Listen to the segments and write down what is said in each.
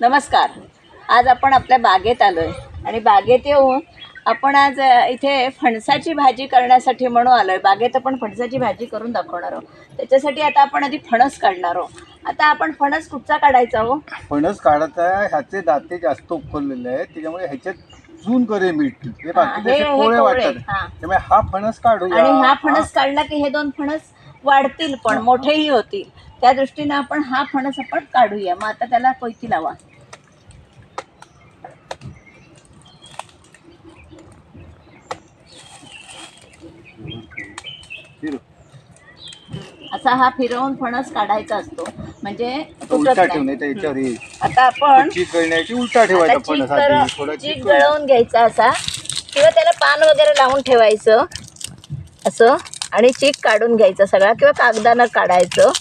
नमस्कार. आज आपण आपल्या बागेत आलो आहे आणि बागेत येऊन आपण आज इथे फणसाची भाजी करण्यासाठी म्हणून आलो आहे बागेत आपण फणसाची भाजी करून दाखवणार आहोत. त्याच्यासाठी आता आपण आधी फणस काढणार आहोत. आता आपण फणस कुठचा काढायचा हो? फणस काढत आहे. ह्याचे दाते जास्त उकळलेले आहेत. त्याच्यामुळे ह्याच्यात चून करे मिळतील हे हा, बाकीचे हे- असे हे कोळे कोवळे, वाटतात. हा. त्यामुळे हा फणस काढूया. आणि हा. फणस काढला की हे दोन फणस वाढतील पण मोठेही होतील. त्या दृष्टीनं आपण हा फणस आपण काढूया. मग आता त्याला कोयती लावा. असा हा फिरवून फणस काढायचा असतो. म्हणजे उलटा हे. आता आपण चीक गळण्याची उलटा आता ठेवायचा चीक फणस कर- आधी थोडा चीक चीक गळ- गळवून घ्यायचा असा. किंवा त्याला पान वगैरे लावून ठेवायचं. असं. आणि चीक काढून घ्यायचा सगळा किंवा कागदानं काढायचं.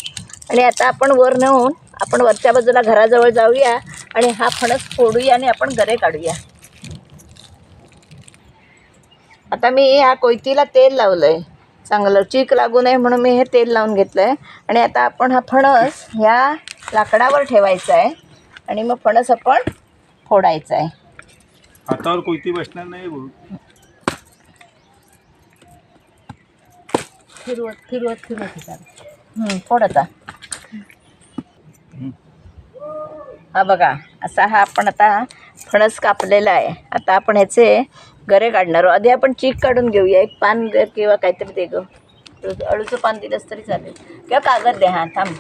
आणि आता आपण वर नेऊन आपण वरच्या बाजूला घराजवळ जाऊया आणि हा फणस फोडूया आणि आपण गरे काढूया. आता मी ह्या कोयतीला तेल लावलंय. चांगलं चीक लागू नये म्हणून मी हे तेल लावून घेतलंय. आणि आता आपण हा फणस ह्या लाकडावर ठेवायचा आहे आणि मग फणस आपण फोडायचा आहे हातावर कोयती बसणार नाही. फिरवत फिरवत फिरवत हं, फोड आता हा बघा असा हा आपण आता फणस कापलेला आहे आता आपण ह्याचे गरे काढणार आधी आपण चीक काढून घेऊया. एक पान दे किंवा काहीतरी दे गं. अळूचं पान दिलंस तरी चालेल. किंवा कागद द्या हा थांब.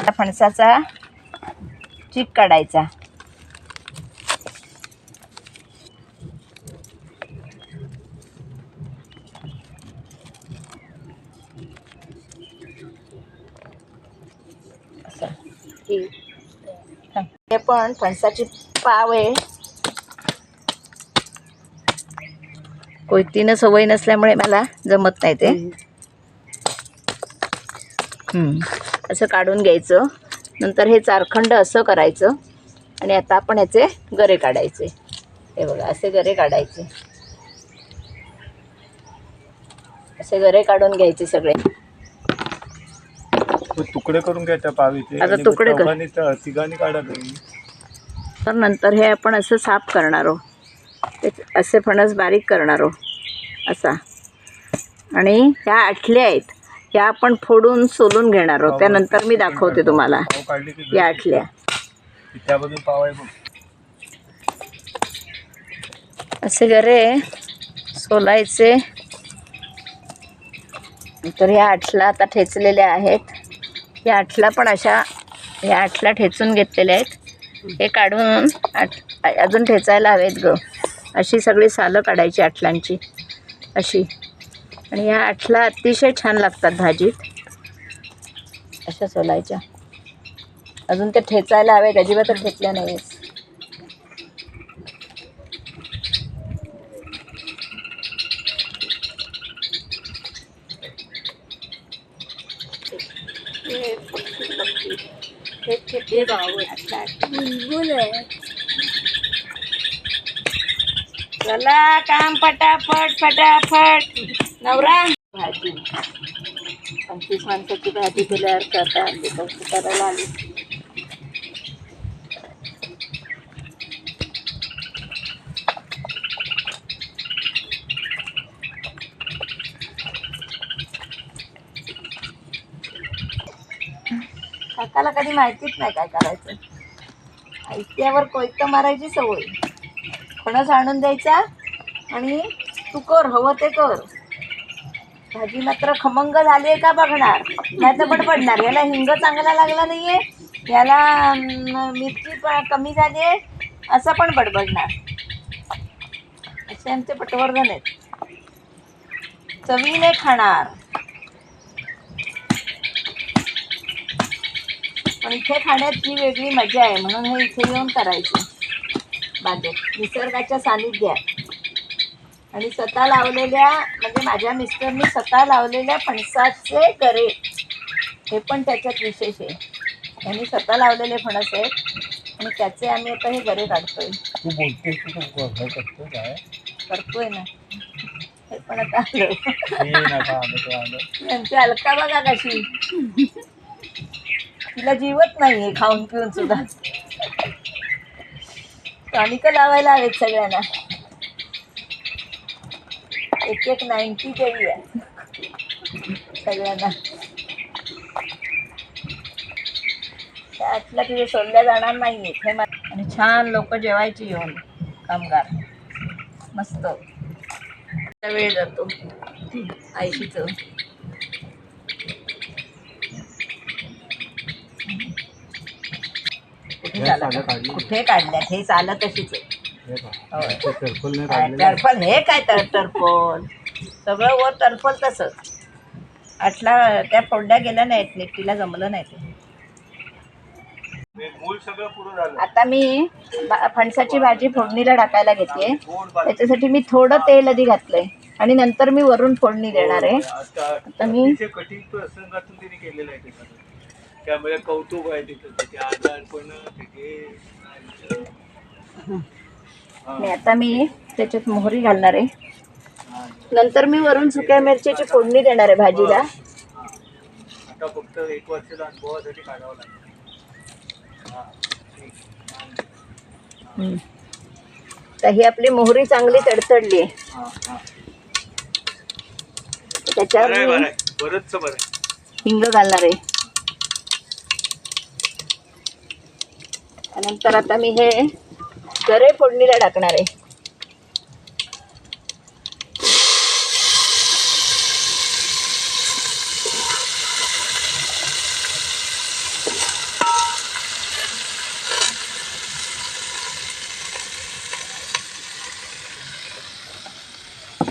आता फणसाचा चीक काढायचा. असं. हे पण फणसाची पाव आहे. कोयतीनं सवय नसल्यामुळे मला जमत नाही ते. हम्म. असं काढून घ्यायचं. नंतर हे चारखंड असं करायचं. आणि आता आपण ह्याचे गरे काढायचे. हे बघा असे गरे काढायचे. असे गरे काढून घ्यायचे सगळे. तुकडे करून घ्यायच्या पावीचे आता तुकडे तिघांनी काढा. तर नंतर हे आपण असं साफ करणार आहोत. ते असे फणस बारीक करणार आहोत. असा. आणि ह्या आठल्या आहेत. ह्या आपण फोडून सोलून घेणार आहोत. त्यानंतर मी दाखवते तुम्हाला. या आठल्या असे गरे सोलायचे. तर ह्या आठला आता ठेचलेल्या आहेत. या आठला पण अशा या आठला ठेचून घेतलेल्या आहेत. हे काढून आठ अजून ठेचायला हवेत ग. अशी सगळी सालं काढायची आठलांची अशी. आणि ह्या आठला अतिशय छान लागतात भाजीत. अशा सोलायच्या. अजून ते ठेचायला हवेत अजिबातच ठेचल्या नाही चला काम पटापट पटापट. नवरा? भाजी. पंचवीस माणसाची भाजी केल्यावर करता आली कौतुक करायला आली. काकाला कधी माहितीच नाही काय करायचं. ऐकल्यावर कोयतं मारायची सवय. फणस आणून द्यायचा आणि तू कर हवं ते कर. भाजी मात्र खमंग झाली आहे का बघणार? नाही तर बडबडणार याला हिंग चांगला लागला नाहीये. याला मिरची कमी झाली आहे. असं पण बडबडणार. असे आमचे पटवर्धन आहेत. चवीने खाणार. पण इथे खाण्यात जी वेगळी मजा आहे म्हणून हे इथे येऊन करायची. बागेत निसर्गाच्या सानिध्यात. आणि स्वतः लावलेल्या म्हणजे माझ्या मिस्टरनी स्वतः लावलेल्या फणसाचे गरे हे पण त्याच्यात विशेष आहे. यांनी स्वतः लावलेले फणस आहेत. आणि त्याचे आम्ही आता हे गरे काढतोय. तू बोलते करतो काय? करतोय ना. हे पण आता आलं अलका बघा कशी. तिला जीवत नाहीये खाऊन पिऊन सुद्धा. टॉनिक लावायला हवेत सगळ्यांना. एक एक नाईन्टी केली आहे. सगळ्यांना. त्यातला तुझे सोडल्या जाणार नाही हे आणि छान लोक जेवायची येऊन. कामगार. मस्त. वेळ जातो. आयशीचं हे. कुठे काढल्यात? हे चालत तशीच आहे. हे. टरफल हे काय तर टरफल सगळं वर टरफल तसंच. आटला त्या फोडल्या गेल्या नाहीत नेटीला जमलं नाही ते हे आता मी फणसाची भाजी फोडणीला टाकायला घेते. बारीक. त्याच्यासाठी मी थोडं तेल आधी घातलंय. आणि नंतर मी वरून फोडणी देणार आहे. आता आता मी- त्यामुळे कौतुक आहे तिथं त्याचे आजारपण त्याचे आणि आता मी त्याच्यात मोहरी घालणार आहे. नंतर मी वरून सुक्या मिरचीची फोडणी देणार आहे भाजीला आता फक्त एक वर्षाचा अनुभवासाठी काढावं लागेल हा. तर ही आपली मोहरी चांगली तडतडली आहे. त्याच्यावर बरं. हिंग घालणार आहे त्यानंतर आता मी हे गरे फोडणीला टाकणार आहे.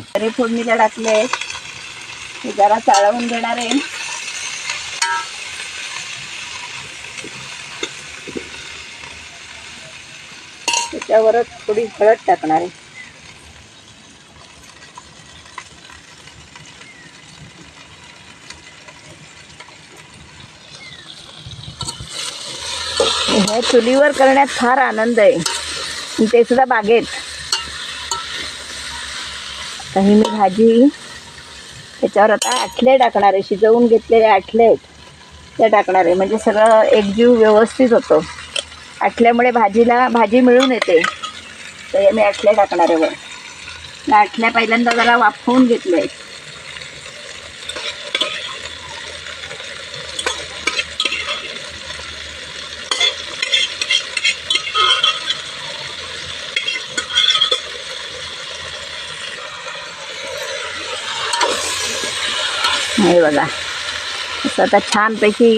गरे फोडणीला टाकले. हे जरा चाळवून देणार आहे. त्याच्यावरच थोडी हळद टाकणार आहे. हे चुलीवर करण्यात फार आनंद आहे. ते सुद्धा बागेत. काही मी भाजी त्याच्यावर आता आठले टाकणार आहे. शिजवून घेतलेले आठले आहेत. ते टाकणार आहे. म्हणजे सगळं एकजीव व्यवस्थित होतं. आटल्यामुळे भाजीला भाजी मिळून येते. तर हे मी आटल्या टाकणार आहे वर आटल्या पहिल्यांदा जरा वाफवून घेतले आहेत हे बघा. असं आता छानपैकी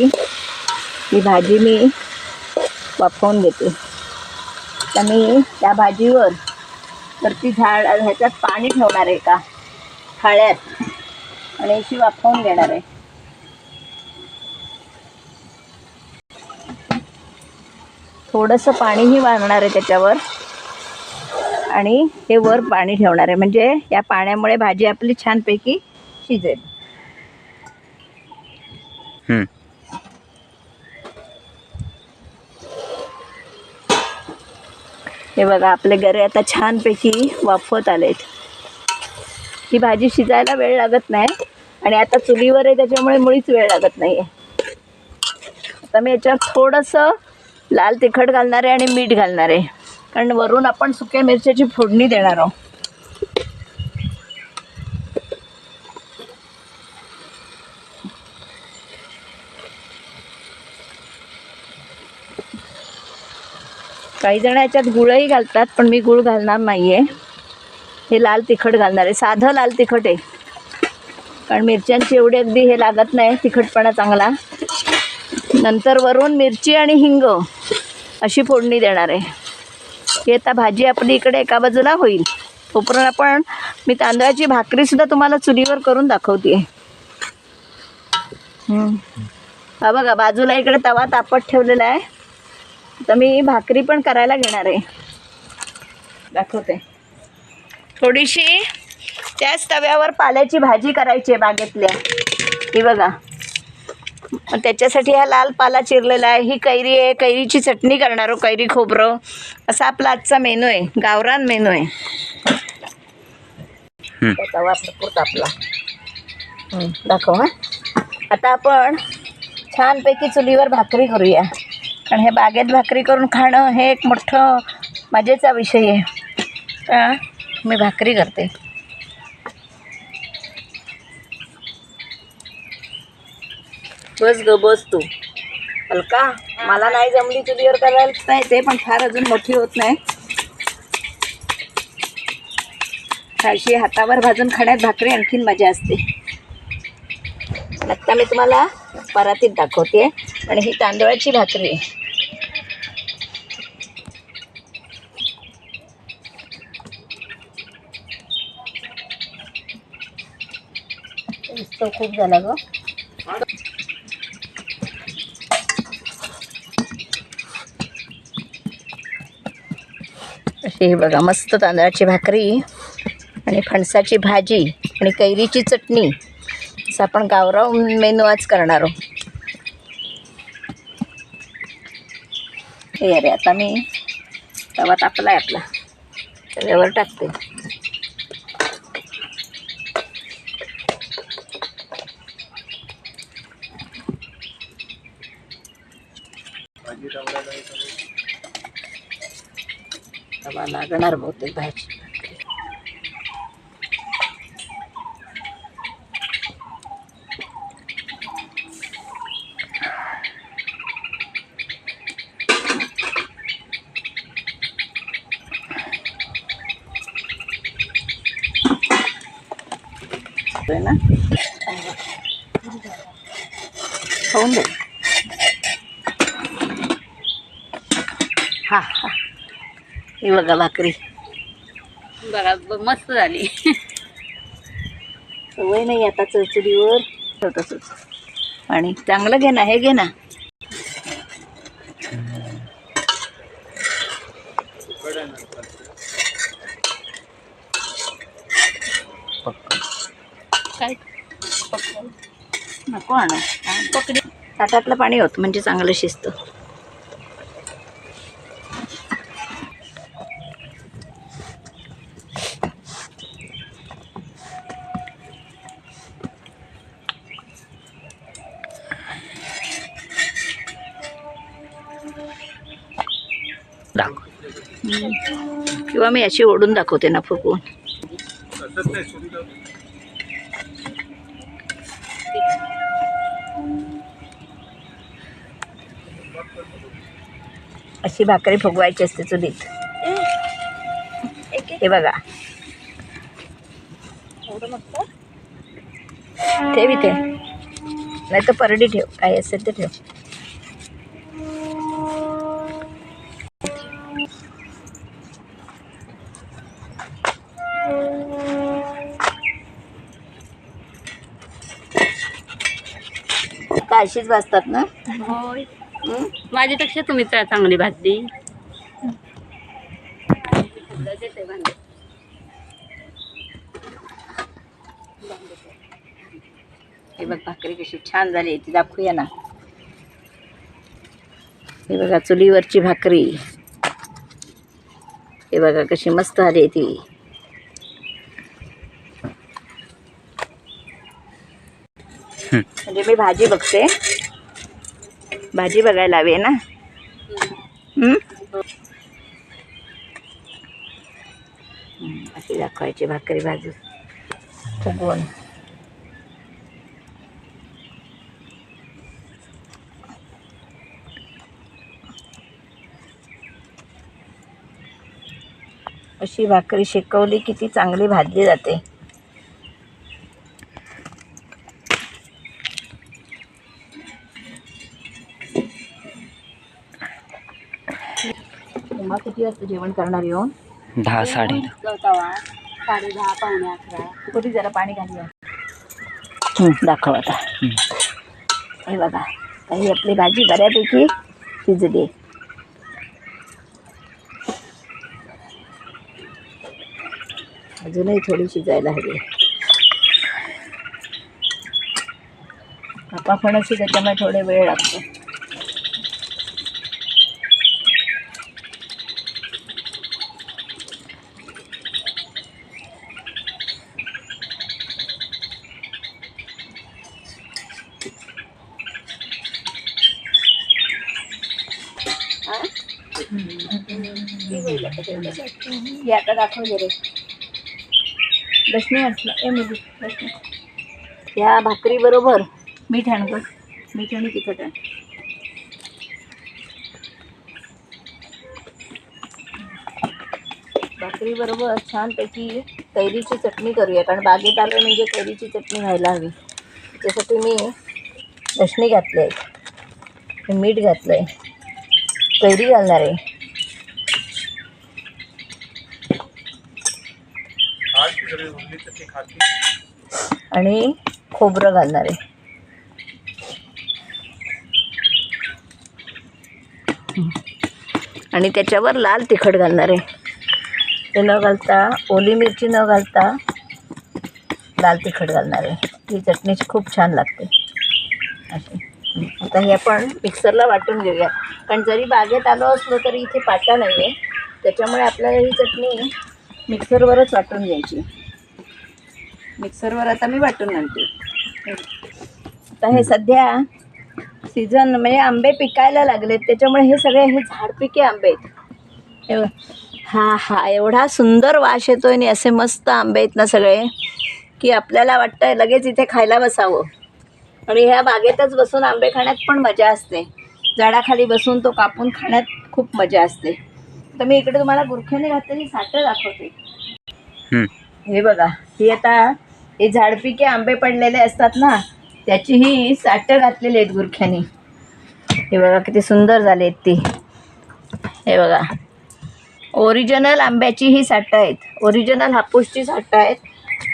ही भाजी मी वाफवून घेते. तर मी त्या भाजीवर तर ती झाड ह्याच्यात पाणी ठेवणार आहे का? थाळ्यात. आणि अशी वाफवून घेणार आहे. थोडंसं पाणीही वाढणार आहे त्याच्यावर. आणि हे वर पाणी ठेवणार आहे. म्हणजे या पाण्यामुळे भाजी आपली छानपैकी शिजेल. हे बघा आपले गरे आता छानपैकी वाफवत आलेत. ही भाजी शिजायला वेळ लागत नाही आणि आता चुलीवर आहे त्याच्यामुळे मुळीच वेळ लागत नाही आहे आता मी याच्यात थोडंसं लाल तिखट घालणार आहे आणि मीठ घालणार आहे. कारण वरून आपण सुक्या मिरच्याची फोडणी देणार आहोत. काही जण याच्यात गुळही घालतात पण मी गुळ घालणार नाही आहे हे लाल तिखट घालणार आहे. साधं लाल तिखट आहे. कारण मिरच्यांची एवढी अगदी हे लागत नाही. तिखटपणा चांगला. नंतर वरून मिरची आणि हिंग अशी फोडणी देणार आहे. हे आता भाजी आपली इकडे एका बाजूला होईल. तोपर्यंत आपण मी तांदळाची भाकरीसुद्धा तुम्हाला चुलीवर करून दाखवते. हा बघा बाजूला इकडे तवा तापत ठेवलेला आहे. तर मी भाकरी पण करायला घेणार आहे. दाखवते. थोडीशी त्याच तव्यावर पाल्याची भाजी करायची आहे बागेतल्या. ही बघा. त्याच्यासाठी हा लाल पाला चिरलेला आहे. ही कैरी आहे. कैरीची चटणी करणार हो कैरी खोबरं. असा आपला आजचा मेनू आहे. गावरान मेनू आहे. तवा हं, दाखव हा. आता आपण छानपैकी चुलीवर भाकरी करूया. कारण हे बागेत भाकरी करून खाणं हे एक मोठं मजेचा विषय आहे. का मी भाकरी करते. बस ग बस तू. अलका मला नाही जमली चुलीवर करायला नाही ते पण फार अजून मोठी होत नाही. अशी हातावर भाजून खाण्यात भाकरी आणखीन मजा असते. आत्ता मी तुम्हाला परातीत दाखवते आणि ही तांदळाची भाकरी आहे. तो खूप झाला ग. हे बघा मस्त तांदळाची भाकरी आणि फणसाची भाजी आणि कैरीची चटणी. असं आपण गावराव मेनू आज करणार आहोत. हे अरे आता मी तवा तापला आहे आपला. तव्यावर टाकते भाजी रवडा नाही करायची. तवा लागणार बहुतेक भाजी ना? होऊन दे हा हा ही बघा भाकरी बघा मस्त झाली. सवय नाही आता चचडीवर तसंच आणि चांगलं घे ना हे घे ना. काय? नको आणा. पकडी. ताटातलं पाणी होत म्हणजे चांगलं शिजतं. किंवा मी अशी ओढून दाखवते ना फुकून. अशी भाकरी फुगवायची असते चुलीत. हे बघा. ठेव इथे. नाही तर परडी ठेव. काय असेल ते ठेव. अशीच भाजतात ना? होय? माझ्यापेक्षा तुम्ही चा- चांगली भाजली. हे बघ भाकरी कशी छान झाली ती दाखवूया ना. हे बघा चुलीवरची भाकरी. हे बघा कशी मस्त आली ती. म्हणजे मी भाजी बघते. भाजी बघायला हवी आहे ना? अशी दाखवायची भाकरी भाजू फुगवून अशी भाकरी शेकवली की ती चांगली भाजली जाते. उमा किती वाजता जेवण करणार येऊन? दहा साडे तवा. साडे दहा पावणे अकरा. कुठे जरा पाणी घालूया. दाखव आता. हे बघा. आता ही आपली भाजी बऱ्यापैकी शिजली. अजूनही थोडी शिजायला हवी. कापा फणसी त्याच्यामुळे थोडे वेळ लागतो. हे आता दाखवले जरे दशमी असलं ए मुली दशमी या भाकरी बरोबर मीठ आण गं. मीठ आणि तिखट आण. भाकरी बरोबर छानपैकी कैरीची चटणी करूया कारण बागेत आलं म्हणजे कैरीची चटणी व्हायला हवी. त्याच्यासाठी मी दशणी घातली आहे. मीठ घातलं आहे कैरी घालणार आहे. आणि खोबरं घालणार आहे. आणि त्याच्यावर लाल तिखट घालणार आहे. ते न घालता ओली मिरची न घालता लाल तिखट घालणार आहे. ही चटणीची खूप छान लागते. अशी आता हे आपण मिक्सरला वाटून घेऊया कारण जरी बागेत आलो असलो तरी इथे पाटा नाही आहे त्याच्यामुळे आपल्याला ही चटणी मिक्सरवरच वाटून घ्यायची. मिक्सरवर आता मी वाटून आणते. आता हे सध्या सीझन म्हणजे आंबे पिकायला लागलेत त्याच्यामुळे हे सगळे हे झाडपिके आंबे आहेत. हा हा एवढा सुंदर वास येतोय आणि असे मस्त आंबे आहेत ना सगळे की आपल्याला वाटतंय लगेच इथे खायला बसावं. आणि ह्या बागेतच बसून आंबे खाण्यात पण मजा असते. झाडाखाली बसून तो कापून खाण्यात खूप मजा असते. तर मी इकडे तुम्हाला गुरख्याने घातलेली साठं दाखवते. हे बघा ही आता हे झाडपिके आंबे पडलेले असतात ना त्याची ही साठं घातलेली आहेत गुरख्यानी. हे बघा किती सुंदर झाली आहेत ती. हे बघा. ओरिजिनल आंब्याची ही साठं आहेत. ओरिजिनल हापूसची साठं आहेत.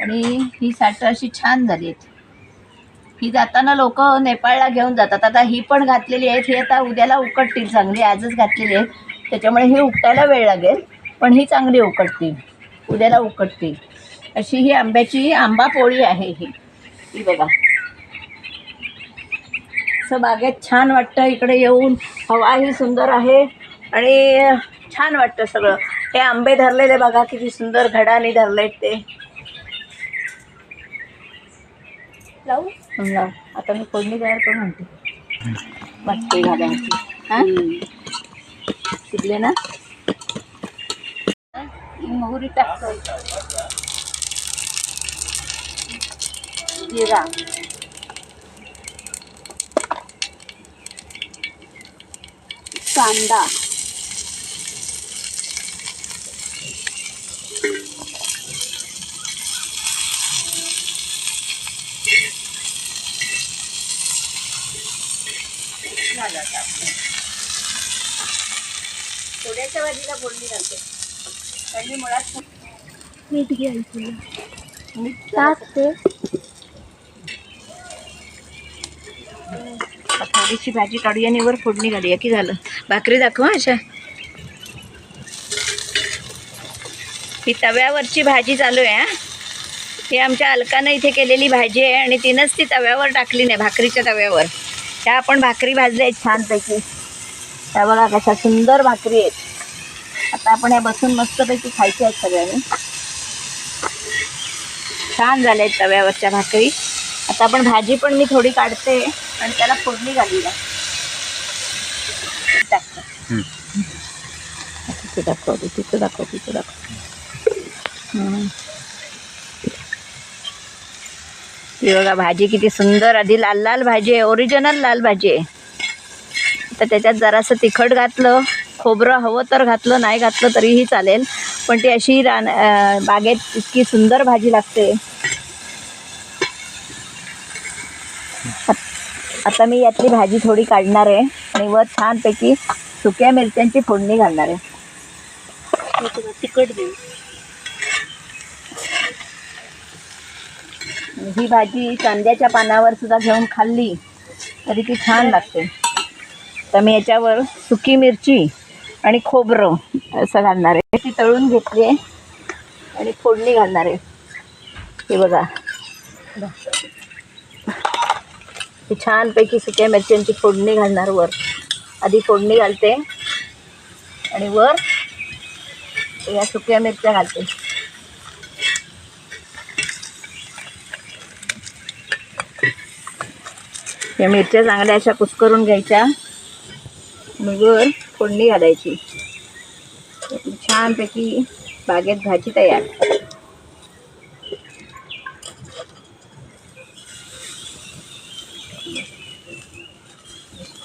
आणि ही साठं अशी छान झाली आहेत. ही जाताना लोक नेपाळला घेऊन जातात. आता ही पण घातलेली आहेत. ही आता उद्याला उकटतील चांगली आजच घातलेली आहेत. त्याच्यामुळे ही उकटायला वेळ लागेल. पण ही चांगली उकटतील उद्याला उकटतील अशी ही आंब्याची आंबा पोळी आहे ही. ही बघा. असं बागेत छान वाटतं. इकडे येऊन हवाही सुंदर आहे. आणि छान वाटतं सगळं. हे आंबे धरलेले बघा किती सुंदर घडाने आहेत ते. लावू? लावू आता मी फोडणी तयार करून आणते. मस्त घालायची. हां? शिकले ना? मोहरी टाकतो जिरा. कांदा. भाजीला फोडणी घालते त्यांनी मुळात मीठ घ्यायचं. मीठ टाकते थोडीशी भाजी काढूया आणि वर फोडणी घालूया. की झालं? भाकरी दाखवा अशा. ही तव्यावरची भाजी चालू आहे हा. ही आमच्या अलकानं इथे केलेली भाजी आहे आणि तिनंच ती तव्यावर टाकली नाही भाकरीच्या तव्यावर. त्या आपण भाकरी भाजल्या आहेत छानपैकी. त्या बघा कशा सुंदर भाकरी आहेत. आता आपण या बसून मस्तपैकी खायच्या आहेत सगळ्यांनी. छान झाल्या आहेत तव्यावरच्या भाकरी. आता आपण भाजी पण मी थोडी काढते आणि त्याला फोडणी घालूया तिथं दाखवते तिथं दाखव तिथं दाखव. ती बघा भाजी किती सुंदर आधी लाल लाल भाजी आहे ओरिजिनल लाल भाजी आहे. तर त्याच्यात जरासं तिखट घातलं. खोबरं हवं तर घातलं नाही घातलं तरीही चालेल. पण ती अशी रान बागेत इतकी सुंदर भाजी लागते. आता मी यातली भाजी थोडी काढणार आहे आणि वर छानपैकी सुक्या मिरच्यांची फोडणी घालणार आहे. तिखट देऊ ही भाजी कांद्याच्या पानावर सुद्धा घेऊन खाल्ली तरी ती छान लागते. तर मी याच्यावर सुकी मिरची आणि खोबरं असं घालणार आहे. ती तळून घेतली आहे आणि फोडणी घालणार आहे. हे बघा. ही छानपैकी सुक्या मिरच्यांची फोडणी घालणार वर. आधी फोडणी घालते आणि वर या सुक्या मिरच्या घालते. या मिरच्या चांगल्या अशा कुस्करून घ्यायच्या. मग वर फोडणी घालायची. आपली छानपैकी बागेत भाजी तयार.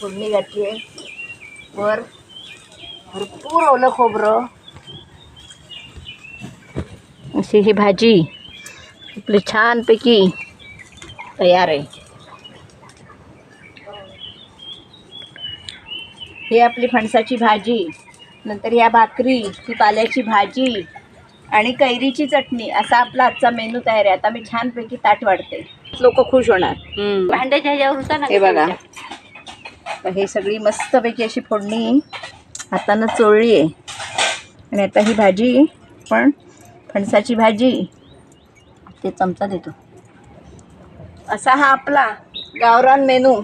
फोडणी घातली आहे वर भरपूर ओलं खोबरं. अशी ही भाजी आपली छानपैकी तयार आहे. ही आपली फणसाची भाजी नंतर या भाकरी ही पाल्याची भाजी आणि कैरीची चटणी असा आपला आजचा मेनू तयार आहे. आता मी छानपैकी ताट वाढते. लोक खुश होणार. भांड्याच्या ह्याच्यावर होता ना हे बघा. तर हे सगळी मस्तपैकी अशी फोडणी हातानं चोळली आहे. आणि आता ही भाजी पण फणसाची भाजी ते चमचा देतो. असा हा आपला गावरान मेनू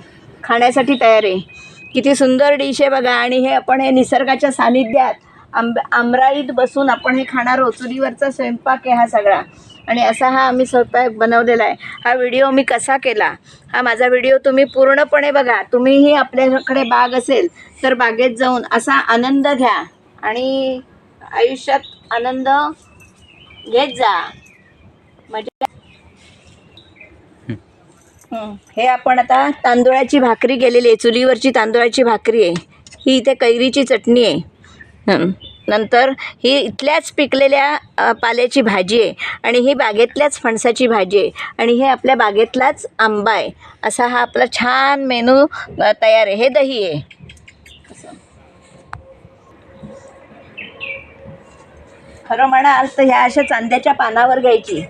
खाण्यासाठी तयार आहे. किती सुंदर डिश आहे बघा. आणि हे आपण हे निसर्गाच्या सानिध्यात आंब आमराईत बसून आपण हे खाणार चुलीवरचा स्वयंपाक आहे हा सगळा. आणि असा हा आम्ही स्वयंपाक बनवलेला आहे. हा व्हिडिओ मी कसा केला? हा माझा व्हिडिओ तुम्ही पूर्णपणे बघा. तुम्हीही आपल्याकडे बाग असेल तर बागेत जाऊन असा आनंद घ्या. आणि आयुष्यात आनंद घेत जा मजा हे आपण आता तांदूळाची भाकरी केलेली आहे. चुलीवरची तांदूळाची भाकरी आहे. ही इथे कैरीची चटणी आहे. नंतर ही इथल्याच पिकलेल्या पाल्याची भाजी आहे. आणि ही बागेतल्याच फणसाची भाजी आहे. आणि हे आपल्या बागेतलाच आंबा आहे. असा हा आपला छान मेनू तयार आहे. हे दही आहे. खरं म्हणाल तर ह्या अशा चांद्याच्या पानावर घ्यायची.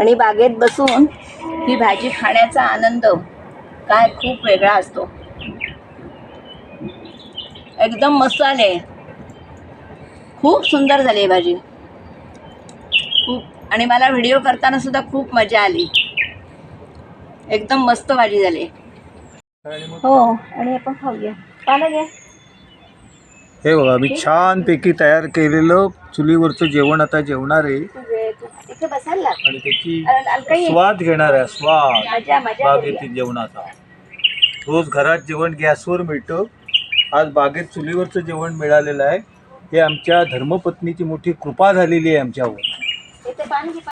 आणि बागेत बसून ही भाजी खाण्याचा आनंद काय खूप वेगळा असतो. एकदम मस्त आले. खूप सुंदर झाली आहे भाजी. खूप आणि मला व्हिडिओ करताना सुद्धा खूप मजा आली. एकदम मस्त भाजी झाली. हो आणि आपण खाऊया. पाला घ्या. हे बघा मी छानपैकी तयार केलेलं चुलीवरचं जेवण आता जेवणार आहे. तुझे तू इथे बसायला. आणि त्याची स्वाद घेणार आहे स्वाद. मजा मजा बागेतील जेवणाचा. रोज घरात जेवण गॅसवर मिळतं. आज बागेत चुलीवरचं जेवण मिळालेलं आहे. हे आमच्या धर्मपत्नीची मोठी कृपा झालेली आहे आमच्यावर. इथे पान घे.